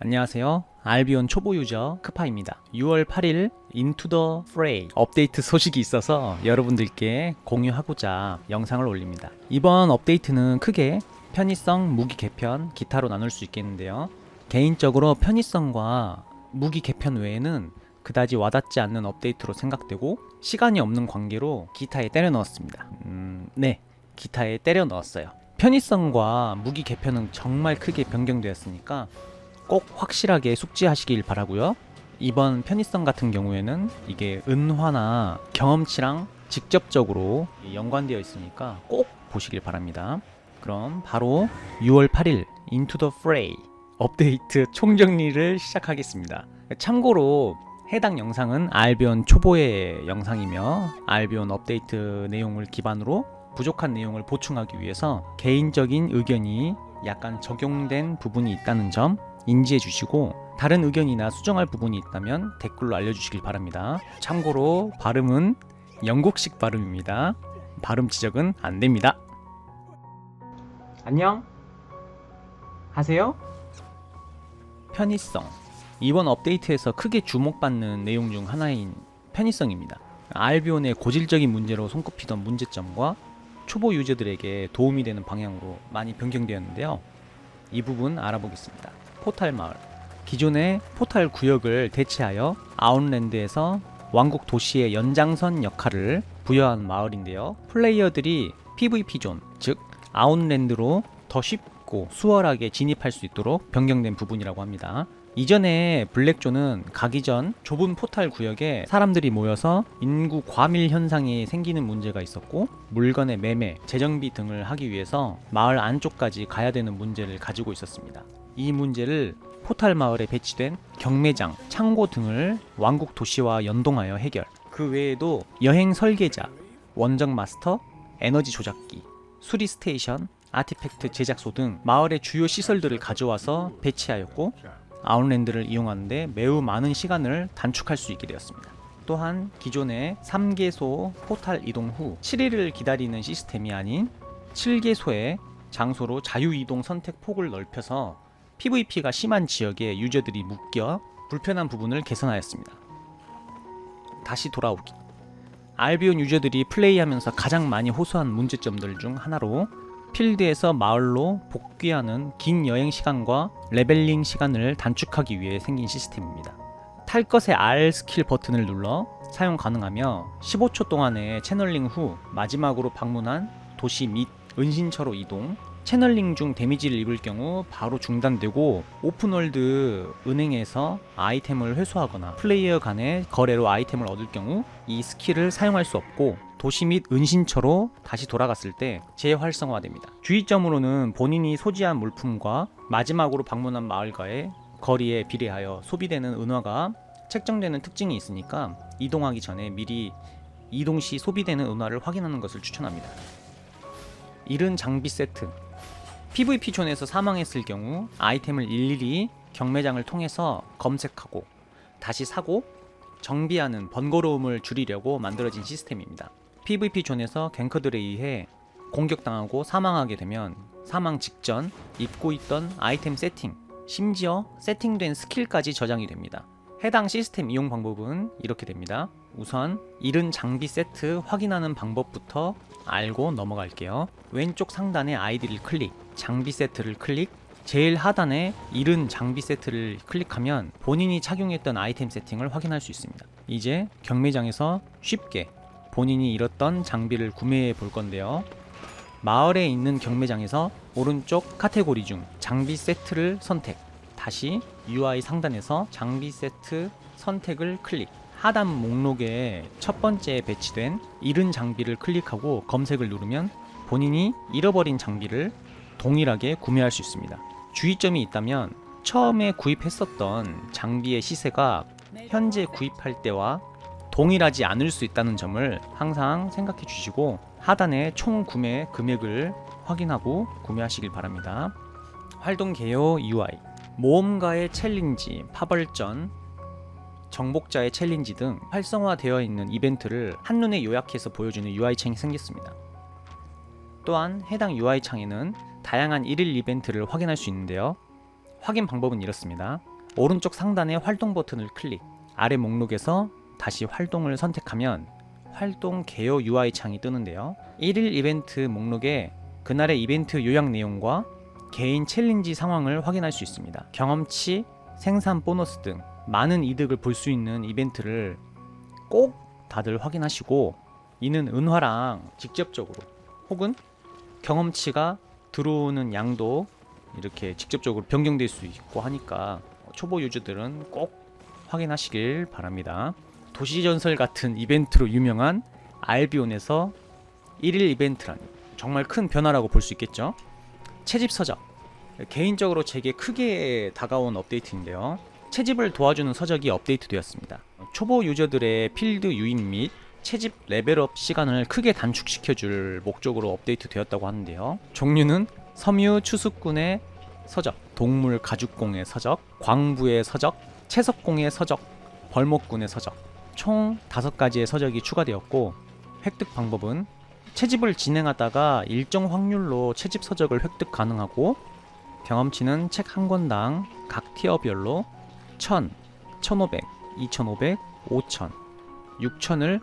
안녕하세요. 알비온 초보 유저 크파입니다. 6월 8일 인투 더 프레이 업데이트 소식이 있어서 여러분들께 공유하고자 영상을 올립니다. 이번 업데이트는 크게 편의성, 무기 개편, 기타로 나눌 수 있겠는데요. 개인적으로 편의성과 무기 개편 외에는 그다지 와닿지 않는 업데이트로 생각되고 시간이 없는 관계로 기타에 때려 넣었습니다. 음, 네, 기타에 때려 넣었어요. 편의성과 무기 개편은 정말 크게 변경되었으니까 꼭 확실하게 숙지하시길 바라고요. 이번 편의성 같은 경우에는 이게 은화나 경험치랑 직접적으로 연관되어 있으니까 꼭 보시길 바랍니다. 그럼 바로 6월 8일 인투 더 프레이 업데이트 총정리를 시작하겠습니다. 참고로 해당 영상은 알비온 초보의 영상이며 알비온 업데이트 내용을 기반으로 부족한 내용을 보충하기 위해서 개인적인 의견이 약간 적용된 부분이 있다는 점 인지해 주시고 다른 의견이나 수정할 부분이 있다면 댓글로 알려주시길 바랍니다. 참고로 발음은 영국식 발음입니다. 발음 지적은 안 됩니다. 안녕. 하세요. 편의성. 이번 업데이트에서 크게 주목받는 내용 중 하나인 편의성입니다. 알비온의 고질적인 문제로 손꼽히던 문제점과 초보 유저들에게 도움이 되는 방향으로 많이 변경되었는데요. 이 부분 알아보겠습니다. 포탈 마을. 기존의 포탈 구역을 대체하여 아웃랜드에서 왕국 도시의 연장선 역할을 부여한 마을인데요. 플레이어들이 PVP 존, 즉 아웃랜드로 더 쉽고 수월하게 진입할 수 있도록 변경된 부분이라고 합니다. 이전에 블랙존은 가기 전 좁은 포탈 구역에 사람들이 모여서 인구 과밀 현상이 생기는 문제가 있었고 물건의 매매, 재정비 등을 하기 위해서 마을 안쪽까지 가야 되는 문제를 가지고 있었습니다. 이 문제를 포탈 마을에 배치된 경매장, 창고 등을 왕국 도시와 연동하여 해결. 그 외에도 여행 설계자, 원정 마스터, 에너지 조작기, 수리 스테이션, 아티팩트 제작소 등 마을의 주요 시설들을 가져와서 배치하였고 아웃랜드를 이용하는데 매우 많은 시간을 단축할 수 있게 되었습니다. 또한 기존의 3개소 포탈 이동 후 7일을 기다리는 시스템이 아닌 7개소의 장소로 자유 이동 선택 폭을 넓혀서 PVP가 심한 지역에 유저들이 묶여 불편한 부분을 개선하였습니다. 다시 돌아오기. 알비온 유저들이 플레이하면서 가장 많이 호소한 문제점들 중 하나로 필드에서 마을로 복귀하는 긴 여행 시간과 레벨링 시간을 단축하기 위해 생긴 시스템입니다. 탈 것의 R 스킬 버튼을 눌러 사용 가능하며 15초 동안의 채널링 후 마지막으로 방문한 도시 및 은신처로 이동, 채널링 중 데미지를 입을 경우 바로 중단되고 오픈월드 은행에서 아이템을 회수하거나 플레이어 간의 거래로 아이템을 얻을 경우 이 스킬을 사용할 수 없고 도시 및 은신처로 다시 돌아갔을 때 재활성화됩니다. 주의점으로는 본인이 소지한 물품과 마지막으로 방문한 마을과의 거리에 비례하여 소비되는 은화가 책정되는 특징이 있으니까 이동하기 전에 미리 이동 시 소비되는 은화를 확인하는 것을 추천합니다. 이른 장비 세트 PVP 존에서 사망했을 경우 아이템을 일일이 경매장을 통해서 검색하고 다시 사고 정비하는 번거로움을 줄이려고 만들어진 시스템입니다. PVP 존에서 갱커들에 의해 공격당하고 사망하게 되면 사망 직전 입고 있던 아이템 세팅, 심지어 세팅된 스킬까지 저장이 됩니다. 해당 시스템 이용 방법은 이렇게 됩니다. 우선 이른 장비 세트 확인하는 방법부터 알고 넘어갈게요. 왼쪽 상단의 아이디를 클릭, 장비 세트를 클릭, 제일 하단에 이른 장비 세트를 클릭하면 본인이 착용했던 아이템 세팅을 확인할 수 있습니다. 이제 경매장에서 쉽게 본인이 잃었던 장비를 구매해 볼 건데요. 마을에 있는 경매장에서 오른쪽 카테고리 중 장비 세트를 선택. 다시 UI 상단에서 장비 세트 선택을 클릭. 하단 목록에 첫 번째 배치된 잃은 장비를 클릭하고 검색을 누르면 본인이 잃어버린 장비를 동일하게 구매할 수 있습니다. 주의점이 있다면 처음에 구입했었던 장비의 시세가 현재 구입할 때와 동일하지 않을 수 있다는 점을 항상 생각해 주시고 하단의 총 구매 금액을 확인하고 구매하시길 바랍니다. 활동 개요 UI 모험가의 챌린지, 파벌전, 정복자의 챌린지 등 활성화되어 있는 이벤트를 한눈에 요약해서 보여주는 UI 창이 생겼습니다. 또한 해당 UI 창에는 다양한 일일 이벤트를 확인할 수 있는데요. 확인 방법은 이렇습니다. 오른쪽 상단의 활동 버튼을 클릭, 아래 목록에서 다시 활동을 선택하면 활동 개요 UI 창이 뜨는데요. 1일 이벤트 목록에 그날의 이벤트 요약 내용과 개인 챌린지 상황을 확인할 수 있습니다. 경험치, 생산 보너스 등 많은 이득을 볼 수 있는 이벤트를 꼭 다들 확인하시고 이는 은화랑 직접적으로 혹은 경험치가 들어오는 양도 이렇게 직접적으로 변경될 수 있고 하니까 초보 유저들은 꼭 확인하시길 바랍니다. 도시전설 같은 이벤트로 유명한 알비온에서 1일 이벤트라니 정말 큰 변화라고 볼 수 있겠죠. 채집 서적 개인적으로 제게 크게 다가온 업데이트인데요. 채집을 도와주는 서적이 업데이트되었습니다. 초보 유저들의 필드 유입 및 채집 레벨업 시간을 크게 단축시켜줄 목적으로 업데이트되었다고 하는데요. 종류는 섬유 추수꾼의 서적, 동물 가죽공의 서적, 광부의 서적, 채석공의 서적, 벌목꾼의 서적 총 5가지의 서적이 추가되었고 획득 방법은 채집을 진행하다가 일정 확률로 채집 서적을 획득 가능하고 경험치는 책 한 권당 각 티어별로 1000, 1500, 2500, 5000, 6000을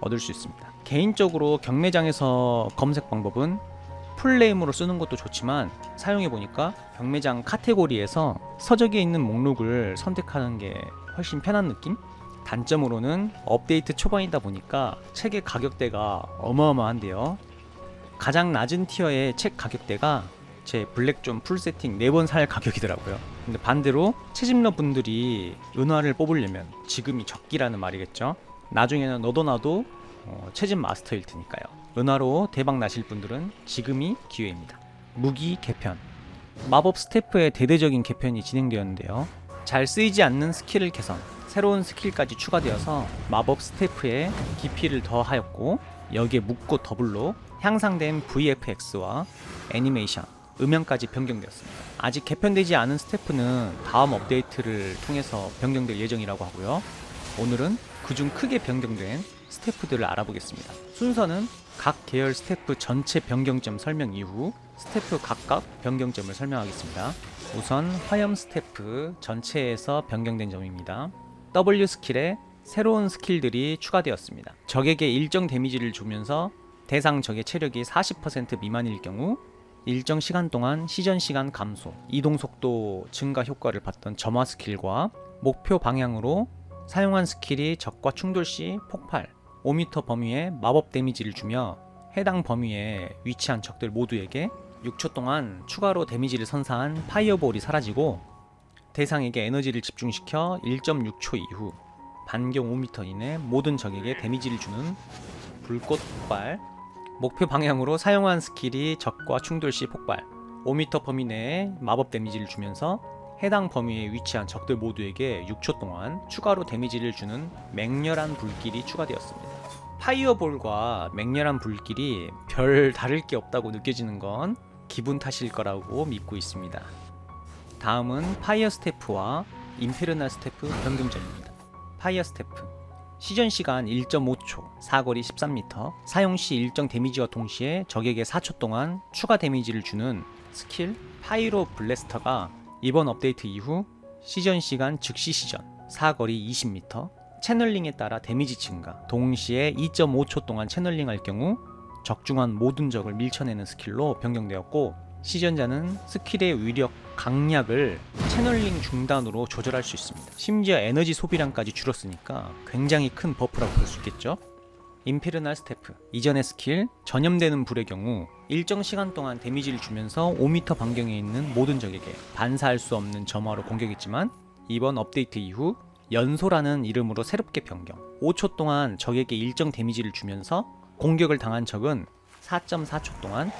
얻을 수 있습니다. 개인적으로 경매장에서 검색 방법은 풀네임으로 쓰는 것도 좋지만 사용해 보니까 경매장 카테고리에서 서적에 있는 목록을 선택하는 게 훨씬 편한 느낌? 단점으로는 업데이트 초반이다 보니까 책의 가격대가 어마어마한데요. 가장 낮은 티어의 책 가격대가 제 블랙존 풀 세팅 4번 살 가격이더라고요. 근데 반대로 채집러 분들이 은화를 뽑으려면 지금이 적기라는 말이겠죠. 나중에는 너도 나도 어, 채집 마스터일 테니까요. 은화로 대박 나실 분들은 지금이 기회입니다. 무기 개편. 마법 스태프의 대대적인 개편이 진행되었는데요. 잘 쓰이지 않는 스킬을 개선, 새로운 스킬까지 추가되어서 마법 스태프의 깊이를 더하였고 여기에 묶고 더블로 향상된 VFX와 애니메이션, 음향까지 변경되었습니다. 아직 개편되지 않은 스태프는 다음 업데이트를 통해서 변경될 예정이라고 하고요. 오늘은 그중 크게 변경된 스태프들을 알아보겠습니다. 순서는 각 계열 스태프 전체 변경점 설명 이후 스태프 각각 변경점을 설명하겠습니다. 우선 화염 스태프 전체에서 변경된 점입니다. W 스킬에 새로운 스킬들이 추가되었습니다. 적에게 일정 데미지를 주면서 대상 적의 체력이 40% 미만일 경우 일정 시간 동안 시전 시간 감소, 이동 속도 증가 효과를 받던 점화 스킬과 목표 방향으로 사용한 스킬이 적과 충돌 시 폭발, 5m 범위에 마법 데미지를 주며 해당 범위에 위치한 적들 모두에게 6초 동안 추가로 데미지를 선사한 파이어볼이 사라지고 대상에게 에너지를 집중시켜 1.6초 이후 반경 5m 이내 모든 적에게 데미지를 주는 불꽃 폭발 목표 방향으로 사용한 스킬이 적과 충돌 시 폭발 5m 범위 내에 마법 데미지를 주면서 해당 범위에 위치한 적들 모두에게 6초 동안 추가로 데미지를 주는 맹렬한 불길이 추가되었습니다. 파이어볼과 맹렬한 불길이 별 다를 게 없다고 느껴지는 건 기분 탓일 거라고 믿고 있습니다. 다음은 파이어 스태프와 임페르날 스태프 변경점입니다. 파이어 스태프 시전 시간 1.5초, 사거리 13m, 사용 시 일정 데미지와 동시에 적에게 4초 동안 추가 데미지를 주는 스킬 파이로 블래스터가 이번 업데이트 이후 시전 시간 즉시 시전, 사거리 20m, 채널링에 따라 데미지 증가, 동시에 2.5초 동안 채널링 할 경우 적중한 모든 적을 밀쳐내는 스킬로 변경되었고 시전자는 스킬의 위력 강약을 채널링 중단으로 조절할 수 있습니다. 심지어 에너지 소비량까지 줄었으니까 굉장히 큰 버프라고 볼 수 있겠죠. 임페르날 스태프 이전의 스킬 전염되는 불의 경우 일정 시간 동안 데미지를 주면서 5m 반경에 있는 모든 적에게 반사할 수 없는 점화로 공격했지만 이번 업데이트 이후 연소라는 이름으로 새롭게 변경 5초 동안 적에게 일정 데미지를 주면서 공격을 당한 적은 4.4초 동안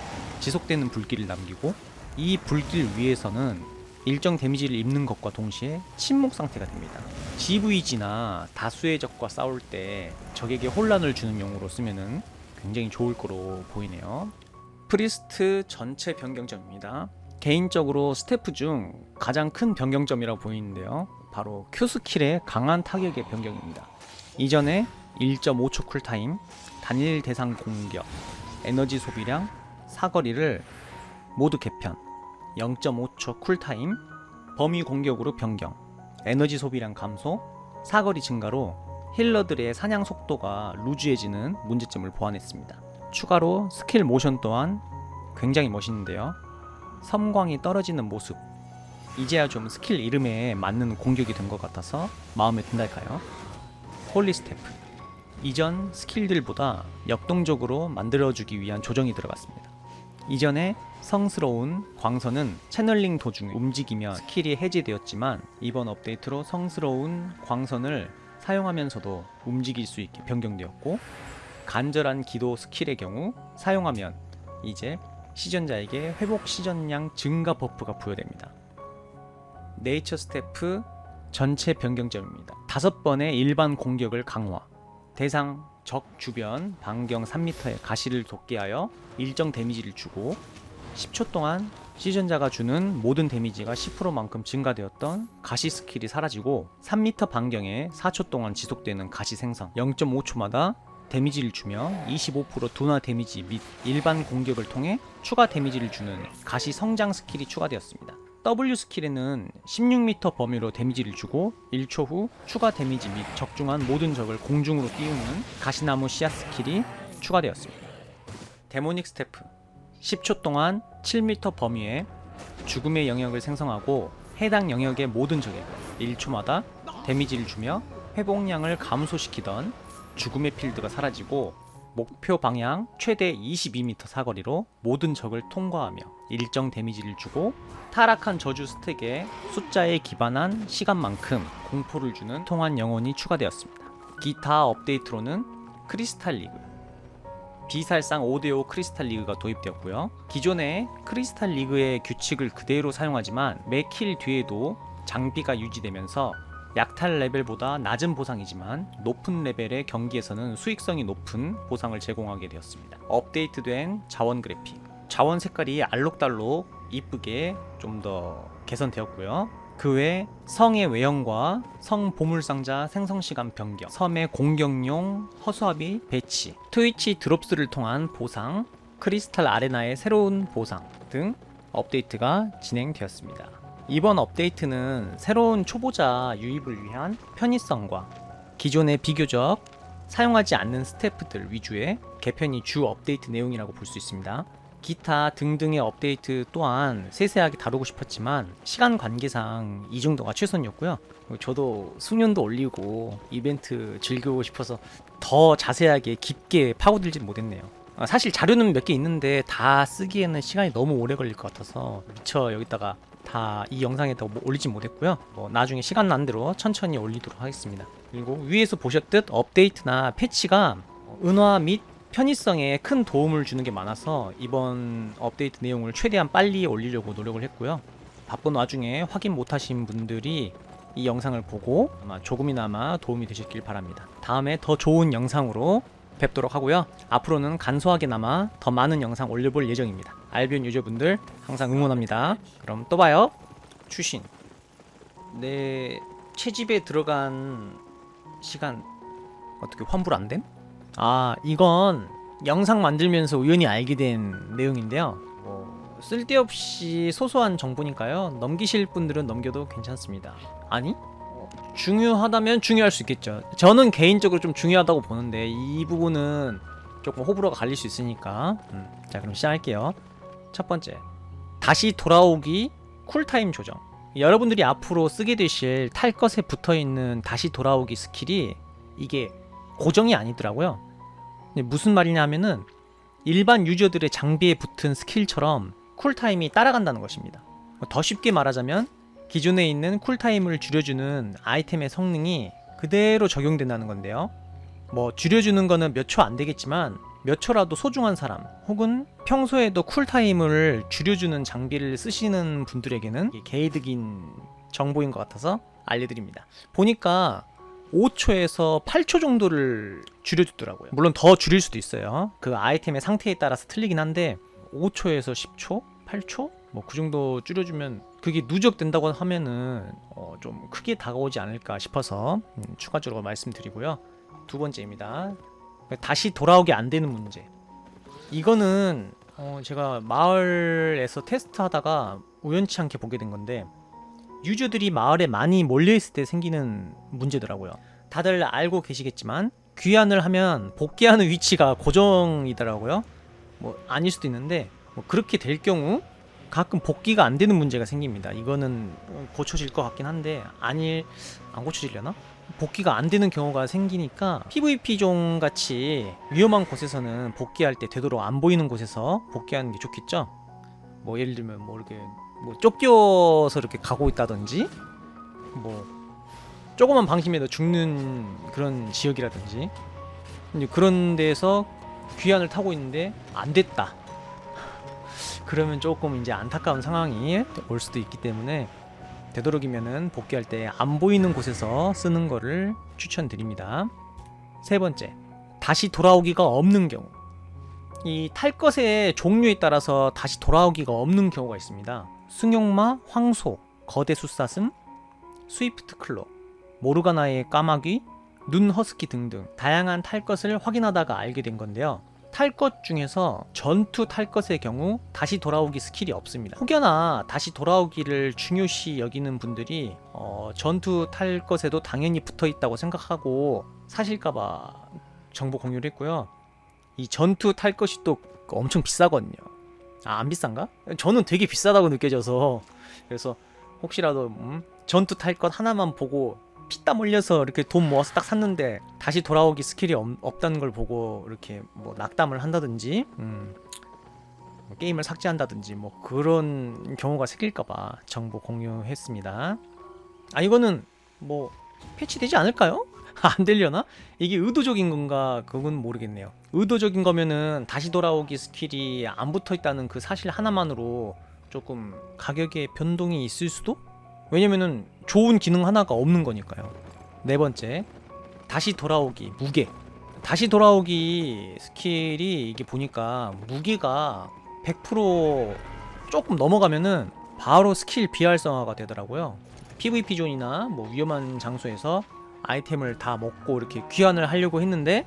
지속되는 불길을 남기고 이 불길 위에서는 일정 데미지를 입는 것과 동시에 침묵 상태가 됩니다. GVG나 다수의 적과 싸울 때 적에게 혼란을 주는 용으로 쓰면은 굉장히 좋을 거로 보이네요. 프리스트 전체 변경점입니다. 개인적으로 스태프 중 가장 큰 변경점이라고 보이는데요. 바로 Q 스킬의 강한 타격의 변경입니다. 이전에 1.5초 쿨타임, 단일 대상 공격, 에너지 소비량, 사거리를 모두 개편, 0.5초 쿨타임, 범위 공격으로 변경, 에너지 소비량 감소, 사거리 증가로 힐러들의 사냥 속도가 루즈해지는 문제점을 보완했습니다. 추가로 스킬 모션 또한 굉장히 멋있는데요. 섬광이 떨어지는 모습. 이제야 좀 스킬 이름에 맞는 공격이 된 것 같아서 마음에 든달까요? 홀리 스태프. 이전 스킬들보다 역동적으로 만들어주기 위한 조정이 들어갔습니다. 이전에 성스러운 광선은 채널링 도중에 움직이며 스킬이 해제되었지만 이번 업데이트로 성스러운 광선을 사용하면서도 움직일 수 있게 변경되었고 간절한 기도 스킬의 경우 사용하면 이제 시전자에게 회복 시전량 증가 버프가 부여됩니다. 네이처 스태프 전체 변경점입니다. 다섯 번의 일반 공격을 강화. 대상 적 주변 반경 3m의 가시를 돋게 하여 일정 데미지를 주고 10초 동안 시전자가 주는 모든 데미지가 10%만큼 증가되었던 가시 스킬이 사라지고 3m 반경에 4초 동안 지속되는 가시 생성 0.5초마다 데미지를 주며 25% 둔화 데미지 및 일반 공격을 통해 추가 데미지를 주는 가시 성장 스킬이 추가되었습니다. W 스킬에는 16m 범위로 데미지를 주고 1초 후 추가 데미지 및 적중한 모든 적을 공중으로 띄우는 가시나무 씨앗 스킬이 추가되었습니다. 데모닉 스태프 10초 동안 7m 범위에 죽음의 영역을 생성하고 해당 영역의 모든 적에게 1초마다 데미지를 주며 회복량을 감소시키던 죽음의 필드가 사라지고 목표 방향 최대 22m 사거리로 모든 적을 통과하며 일정 데미지를 주고 타락한 저주 스택의 숫자에 기반한 시간만큼 공포를 주는 통한 영혼이 추가되었습니다. 기타 업데이트로는 크리스탈 리그 비살상 5대5 크리스탈 리그가 도입되었고요. 기존의 크리스탈 리그의 규칙을 그대로 사용하지만 매 킬 뒤에도 장비가 유지되면서 약탈 레벨보다 낮은 보상이지만 높은 레벨의 경기에서는 수익성이 높은 보상을 제공하게 되었습니다. 업데이트된 자원 그래픽. 자원 색깔이 알록달록 이쁘게 좀 더 개선되었고요. 그 외 성의 외형과 성 보물상자 생성 시간 변경, 섬의 공격용 허수아비 배치, 트위치 드롭스를 통한 보상, 크리스탈 아레나의 새로운 보상 등 업데이트가 진행되었습니다. 이번 업데이트는 새로운 초보자 유입을 위한 편의성과 기존의 비교적 사용하지 않는 스태프들 위주의 개편이 주 업데이트 내용이라고 볼 수 있습니다. 기타 등등의 업데이트 또한 세세하게 다루고 싶었지만 시간 관계상 이 정도가 최선이었고요. 저도 수년도 올리고 이벤트 즐기고 싶어서 더 자세하게 깊게 파고들진 못했네요. 아, 사실 자료는 몇 개 있는데 다 쓰기에는 시간이 너무 오래 걸릴 것 같아서 미처 여기다가 다 이 영상에다 뭐 올리지 못했고요. 뭐 나중에 시간 나는 대로 천천히 올리도록 하겠습니다. 그리고 위에서 보셨듯 업데이트나 패치가 은화 및 편의성에 큰 도움을 주는 게 많아서 이번 업데이트 내용을 최대한 빨리 올리려고 노력을 했고요. 바쁜 와중에 확인 못하신 분들이 이 영상을 보고 아마 조금이나마 도움이 되셨길 바랍니다. 다음에 더 좋은 영상으로 뵙도록 하고요. 앞으로는 간소하게나마 더 많은 영상 올려볼 예정입니다. 알비온 유저분들 항상 응원합니다. 그럼 또 봐요. 추신. 내 채집에 들어간 시간 어떻게 환불 안 됨? 아 이건 영상 만들면서 우연히 알게 된 내용인데요. 뭐 쓸데없이 소소한 정보니까요. 넘기실 분들은 넘겨도 괜찮습니다. 아니? 중요하다면 중요할 수 있겠죠. 저는 개인적으로 좀 중요하다고 보는데 이 부분은 조금 호불호가 갈릴 수 있으니까. 음, 자 그럼 시작할게요. 첫 번째, 다시 돌아오기 쿨타임 조정. 여러분들이 앞으로 쓰게 되실 탈 것에 붙어 있는 다시 돌아오기 스킬이 이게 고정이 아니더라고요. 무슨 말이냐면은 일반 유저들의 장비에 붙은 스킬처럼 쿨타임이 따라간다는 것입니다. 더 쉽게 말하자면 기존에 있는 쿨타임을 줄여주는 아이템의 성능이 그대로 적용된다는 건데요. 뭐 줄여주는 거는 몇 초 안 되겠지만 몇 초라도 소중한 사람 혹은 평소에도 쿨타임을 줄여주는 장비를 쓰시는 분들에게는 개이득인 정보인 것 같아서 알려드립니다. 보니까 5초에서 8초 정도를 줄여주더라고요. 물론 더 줄일 수도 있어요. 그 아이템의 상태에 따라서 틀리긴 한데 5초에서 10초, 8초 뭐 그 정도 줄여주면 그게 누적된다고 하면은 어, 좀 크게 다가오지 않을까 싶어서 음, 추가적으로 말씀드리고요. 두 번째입니다. 다시 돌아오게 안 되는 문제. 이거는 어, 제가 마을에서 테스트하다가 우연치 않게 보게 된 건데 유저들이 마을에 많이 몰려 있을 때 생기는 문제더라고요. 다들 알고 계시겠지만 귀환을 하면 복귀하는 위치가 고정이더라고요. 뭐 아닐 수도 있는데 뭐 그렇게 될 경우 가끔 복귀가 안 되는 문제가 생깁니다. 이거는 고쳐질 것 같긴 한데 아닐 안 고쳐지려나? 복귀가 안 되는 경우가 생기니까 PVP 종 같이 위험한 곳에서는 복귀할 때 되도록 안 보이는 곳에서 복귀하는 게 좋겠죠. 뭐 예를 들면 뭐 이렇게 뭐 쫓겨서 이렇게 가고 있다든지 뭐 조그만 방심해도 죽는 그런 지역이라든지 그런 데서 귀환을 타고 있는데 안 됐다. 그러면 조금 이제 안타까운 상황이 올 수도 있기 때문에 되도록이면은 복귀할 때 안 보이는 곳에서 쓰는 거를 추천드립니다. 세 번째, 다시 돌아오기가 없는 경우. 이 탈 것의 종류에 따라서 다시 돌아오기가 없는 경우가 있습니다. 승용마, 황소, 거대 숫사슴, 스위프트 클로, 모르가나의 까마귀, 눈 허스키 등등 다양한 탈 것을 확인하다가 알게 된 건데요. 탈 것 중에서 전투 탈 것의 경우 다시 돌아오기 스킬이 없습니다. 혹여나 다시 돌아오기를 중요시 여기는 분들이 어, 전투 탈 것에도 당연히 붙어 있다고 생각하고 사실까봐 정보 공유를 했고요. 이 전투 탈 것이 또 엄청 비싸거든요. 아, 안 비싼가? 저는 되게 비싸다고 느껴져서 그래서 혹시라도 음, 전투 탈 것 하나만 보고 피땀 흘려서 이렇게 돈 모아서 딱 샀는데 다시 돌아오기 스킬이 없, 없다는 걸 보고 이렇게 뭐 낙담을 한다든지 음, 뭐 게임을 삭제한다든지 뭐 그런 경우가 생길까봐 정보 공유했습니다. 아 이거는 뭐 패치되지 않을까요? 안 되려나? 이게 의도적인 건가 그건 모르겠네요. 의도적인 거면은 다시 돌아오기 스킬이 안 붙어 있다는 그 사실 하나만으로 조금 가격에 변동이 있을 수도? 왜냐면은 좋은 기능 하나가 없는 거니까요. 네 번째, 다시 돌아오기 무게. 다시 돌아오기 스킬이 이게 보니까 무게가 100% 조금 넘어가면은 바로 스킬 비활성화가 되더라고요. PVP 존이나 뭐 위험한 장소에서 아이템을 다 먹고 이렇게 귀환을 하려고 했는데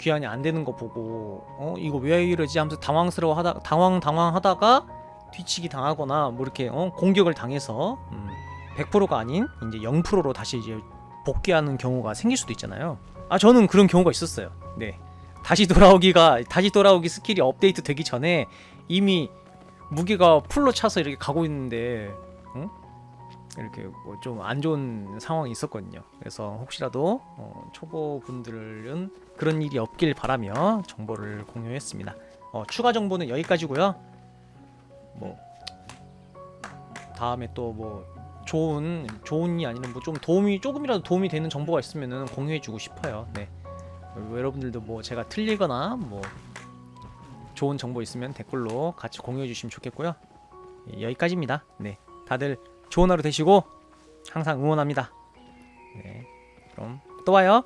귀환이 안 되는 거 보고 어 이거 왜 이러지 하면서 당황스러워 하다 당황 당황하다가 뒤치기 당하거나 뭐 이렇게 어 공격을 당해서 음, 100%가 아닌 이제 0%로 다시 이제 복귀하는 경우가 생길 수도 있잖아요. 아 저는 그런 경우가 있었어요. 네. 다시 돌아오기가 다시 돌아오기 스킬이 업데이트 되기 전에 이미 무게가 풀로 차서 이렇게 가고 있는데 응? 이렇게 뭐 좀 안 좋은 상황이 있었거든요. 그래서 혹시라도 어, 초보 분들은 그런 일이 없길 바라며 정보를 공유했습니다. 어, 추가 정보는 여기까지고요. 뭐 다음에 또뭐 좋은 좋은이 아니면 뭐좀 도움이 조금이라도 도움이 되는 정보가 있으면은 공유해주고 싶어요. 네. 여러분들도 뭐 제가 틀리거나 뭐 좋은 정보 있으면 댓글로 같이 공유해 주시면 좋겠고요. 예, 여기까지입니다. 네. 다들 좋은 하루 되시고 항상 응원합니다. 네. 그럼 또 와요.